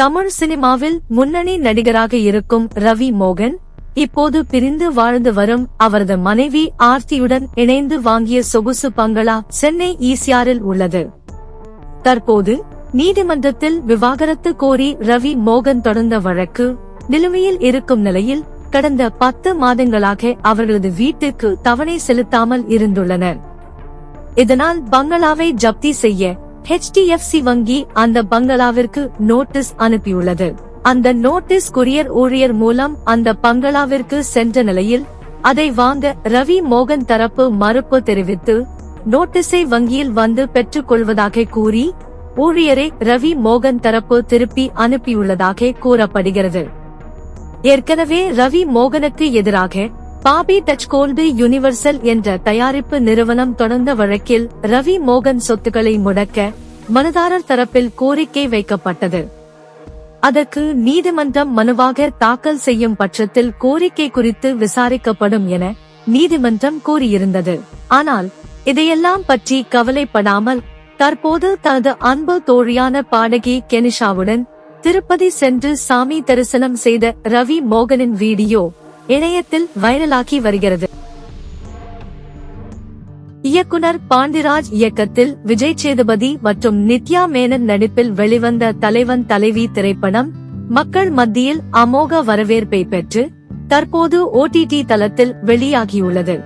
தமிழ் சினிமாவில் முன்னணி நடிகராக இருக்கும் ரவி மோகன் இப்போது பிரிந்து வாழ்ந்து வரும் அவரது மனைவி ஆர்த்தியுடன் இணைந்து வாங்கிய சொகுசு பங்களா சென்னை ஈசிஆரில் உள்ளது. தற்போது நீதிமன்றத்தில் விவாகரத்து கோரி ரவி மோகன் தொடர்ந்த வழக்கு நிலுவையில் இருக்கும் நிலையில் கடந்த பத்து மாதங்களாக அவர்களது வீட்டுக்கு தவணை செலுத்தாமல் இருந்துள்ளனர். இதனால் பங்களாவை ஜப்தி செய்ய ஹெச்டிஎஃப்சி வங்கி அந்த பங்களாவிற்கு நோட்டீஸ் அனுப்பியுள்ளது. அந்த நோட்டீஸ் கொரியர் ஊழியர் மூலம் அந்த பங்களாவிற்கு சென்ற நிலையில் அதை வாங்க ரவி மோகன் தரப்பு மறுப்பு தெரிவித்து நோட்டீஸை வங்கியில் வந்து பெற்றுக் கொள்வதாக கூறி ஊழியரை ரவி மோகன் தரப்பு திருப்பி அனுப்பியுள்ளதாக கூறப்படுகிறது. ஏற்கனவே ரவி மோகனுக்கு எதிராக பாபி டச் கோல்டு யுனிவர்சல் என்ற தயாரிப்பு நிறுவனம் தொடர்ந்த வழக்கில் ரவி மோகன் சொத்துக்களை முடக்க மனுதாரர் தரப்பில் கோரிக்கை வைக்கப்பட்டது. அதற்கு நீதிமன்றம் மனுவாக தாக்கல் செய்யும் பட்சத்தில் கோரிக்கை குறித்து விசாரிக்கப்படும் என நீதிமன்றம் கூறியிருந்தது. ஆனால் இதையெல்லாம் பற்றி கவலைப்படாமல் தற்போது தனது அன்பு தோழியான பாடகி கெனிஷாவுடன் திருப்பதி சென்று சாமி தரிசனம் செய்த ரவி மோகனின் வீடியோ இணையத்தில் வைரலாகி வருகிறது. இயக்குனர் பாண்டிராஜ் இயக்கத்தில் விஜய் சேதுபதி மற்றும் நித்யா மேனன் நடிப்பில் வெளிவந்த தலைவன் தலைவி திரைப்படம் மக்கள் மத்தியில் அமோக வரவேற்பை பெற்று தற்போது ஓடிடி தளத்தில் வெளியாகியுள்ளது.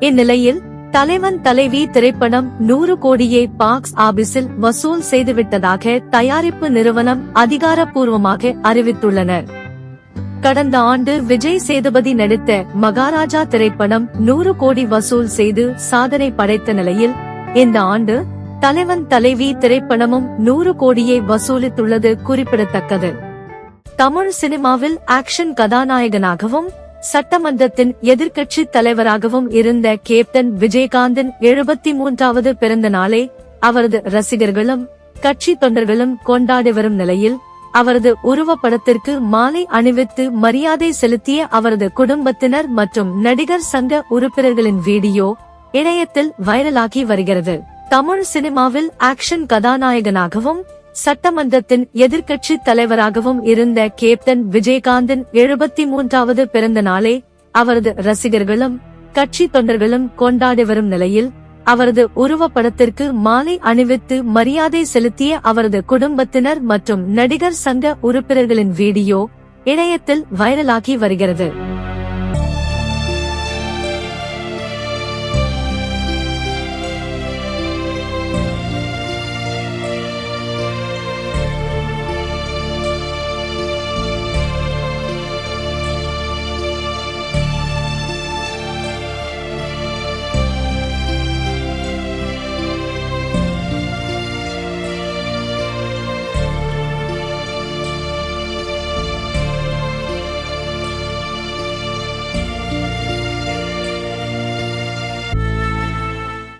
இந்நிலையில் தலைவன் தலைவி திரைப்படம் நூறு கோடியே பாக்ஸ் ஆபீஸில் வசூல் செய்துவிட்டதாக தயாரிப்பு நிறுவனம் அதிகாரப்பூர்வமாக அறிவித்துள்ளனர் கடந்த ஆண்டு விஜய் சேதுபதி நடித்த மகாராஜா திரைப்படம் நூறு கோடி வசூல் செய்து சாதனை படைத்த நிலையில் இந்த ஆண்டு தலைவன் தலைவி திரைப்படமும் நூறு கோடியை வசூலித்துள்ளது குறிப்பிடத்தக்கது. தமிழ் சினிமாவில் ஆக்ஷன் கதாநாயகனாகவும் சட்டமன்றத்தின் எதிர்க்கட்சி தலைவராகவும் இருந்த கேப்டன் விஜயகாந்தின் எழுபத்தி மூன்றாவது பிறந்த நாளை அவரது ரசிகர்களும் கட்சி தொண்டர்களும் கொண்டாடி வரும் நிலையில் அவரது உருவப்படத்திற்கு மாலை அணிவித்து மரியாதை செலுத்திய அவரது குடும்பத்தினர் மற்றும் நடிகர் சங்க உறுப்பினர்களின் வீடியோ இணையத்தில் வைரலாகி வருகிறது. தமிழ் சினிமாவில் ஆக்ஷன் கதாநாயகனாகவும் சட்டமன்றத்தின் எதிர்க்கட்சி தலைவராகவும் இருந்த கேப்டன் விஜயகாந்தின் எழுபத்தி மூன்றாவது பிறந்த நாளை அவரது ரசிகர்களும் கட்சி தொண்டர்களும் கொண்டாடி வரும் நிலையில் அவரது உருவப்படத்திற்கு மாலை அணிவித்து மரியாதை செலுத்திய அவரது குடும்பத்தினர் மற்றும் நடிகர் சங்க உறுப்பினர்களின் வீடியோ இணையத்தில் வைரலாகி வருகிறது.